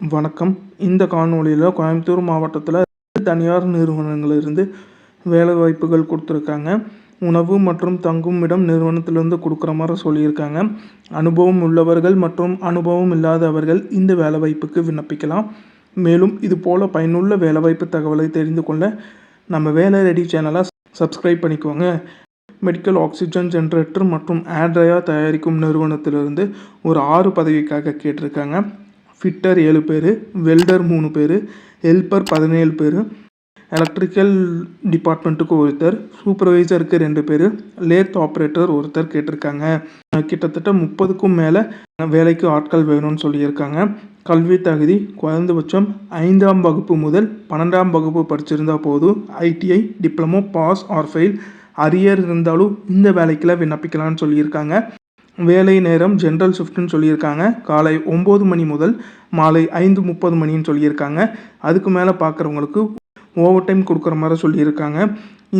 வணக்கம். இந்த காணொளியில் கோயம்புத்தூர் மாவட்டத்தில் தனியார் நிறுவனங்களிலிருந்து வேலைவாய்ப்புகள் கொடுத்துருக்காங்க. உணவு மற்றும் தங்கும் இடம் நிறுவனத்திலிருந்து கொடுக்குற மாதிரி சொல்லியிருக்காங்க. அனுபவம் உள்ளவர்கள் மற்றும் அனுபவம் இல்லாதவர்கள் இந்த வேலைவாய்ப்புக்கு விண்ணப்பிக்கலாம். மேலும் இது போல் பயனுள்ள வேலைவாய்ப்பு தகவலை தெரிந்து கொள்ள நம்ம வேலை ரெடி சேனலை சப்ஸ்கிரைப் பண்ணிக்கோங்க. மெடிக்கல் ஆக்சிஜன் ஜென்ரேட்டர் மற்றும் ஆட்ரயா தயாரிக்கும் நிறுவனத்திலிருந்து ஒரு ஆறு பதவிக்காக கேட்டிருக்காங்க. ஃபிட்டர் ஏழு பேர் வெல்டர் மூணு பேர் ஹெல்ப்பர் பதினேழு பேர் எலக்ட்ரிக்கல் டிபார்ட்மெண்ட்டுக்கு ஒருத்தர் சூப்பர்வைசருக்கு ரெண்டு பேர் லேத் ஆப்ரேட்டர் ஒருத்தர் கேட்டிருக்காங்க. கிட்டத்தட்ட முப்பதுக்கும் மேலே வேலைக்கு ஆட்கள் வேணும்னு சொல்லியிருக்காங்க. கல்வி தகுதி குறைந்தபட்சம் ஐந்தாம் வகுப்பு முதல் பன்னெண்டாம் வகுப்பு படிச்சிருந்தா போதும். ITI diploma pass or fail arrear இருந்தாலும் இந்த வேலைக்கெல்லாம் விண்ணப்பிக்கலாம்னு சொல்லியிருக்காங்க. வேலை நேரம் ஜென்ரல் ஷிஃப்ட்னு சொல்லியிருக்காங்க. காலை ஒம்பது மணி முதல் மாலை ஐந்து முப்பது மணின்னு சொல்லியிருக்காங்க. அதுக்கு மேலே பார்க்குறவங்களுக்கு ஓவர் டைம் கொடுக்குற மாதிரி சொல்லியிருக்காங்க.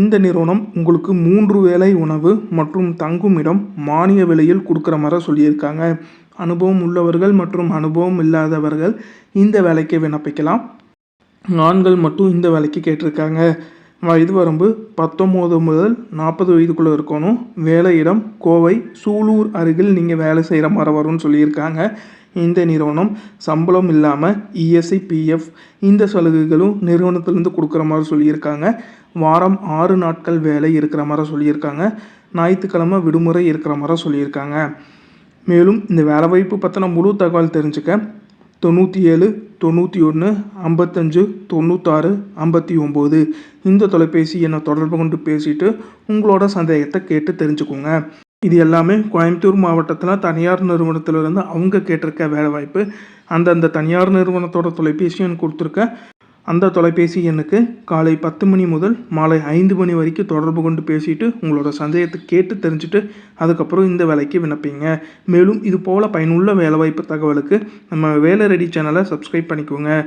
இந்த நிறுவனம் உங்களுக்கு மூன்று வேலை உணவு மற்றும் தங்கும் இடம் மானிய விலையில் கொடுக்குற மாதிரி சொல்லியிருக்காங்க. அனுபவம் உள்ளவர்கள் மற்றும் அனுபவம் இல்லாதவர்கள் இந்த வேலைக்கு விண்ணப்பிக்கலாம். ஆண்கள் மட்டும் இந்த வேலைக்கு கேட்டிருக்காங்க. வயது வரம்பு பத்தொம்போது முதல் நாற்பது வயதுக்குள்ளே இருக்கணும். வேலையிடம் கோவை சூலூர் அருகில் நீங்கள் வேலை செய்கிற மாதிரி வரும்னு சொல்லியிருக்காங்க. இந்த நிறுவனம் சம்பளம் இல்லாமல் இஎஸ்ஐ பிஎஃப் இந்த சலுகைகளும் நிறுவனத்திலேருந்து கொடுக்குற மாதிரி சொல்லியிருக்காங்க. வாரம் ஆறு நாட்கள் வேலை இருக்கிற மாதிரி சொல்லியிருக்காங்க. ஞாயிற்றுக்கிழமை விடுமுறை இருக்கிற மாதிரி சொல்லியிருக்காங்க. மேலும் இந்த வேலைவாய்ப்பு பற்றின முழு தகவல் தெரிஞ்சுக்க தொண்ணூற்றி ஏழு தொண்ணூற்றி ஒன்று ஐம்பத்தஞ்சு தொண்ணூத்தாறு ஐம்பத்தி ஒம்பது இந்த தொலைபேசி என்னை தொடர்பு கொண்டு பேசிட்டு உங்களோட சந்தேகத்தை கேட்டு தெரிஞ்சுக்கோங்க. இது எல்லாமே கோயம்புத்தூர் மாவட்டத்தில் தனியார் நிறுவனத்திலிருந்து அவங்க கேட்டிருக்க வேலைவாய்ப்பு அந்தந்த தனியார் நிறுவனத்தோட தொலைபேசி எண் கொடுத்துருக்க அந்த தொலைபேசி எண்ணுக்கு காலை பத்து மணி முதல் மாலை ஐந்து மணி வரைக்கும் தொடர்பு கொண்டு பேசிட்டு உங்களோட சந்தேகத்தை கேட்டு தெரிஞ்சுட்டு அதுக்கப்புறம் இந்த வேலைக்கு விண்ணப்பிங்க. மேலும் இது போல் பயனுள்ள வேலைவாய்ப்பு தகவலுக்கு நம்ம வேலை ரெடி சேனலை சப்ஸ்கிரைப் பண்ணிக்கோங்க.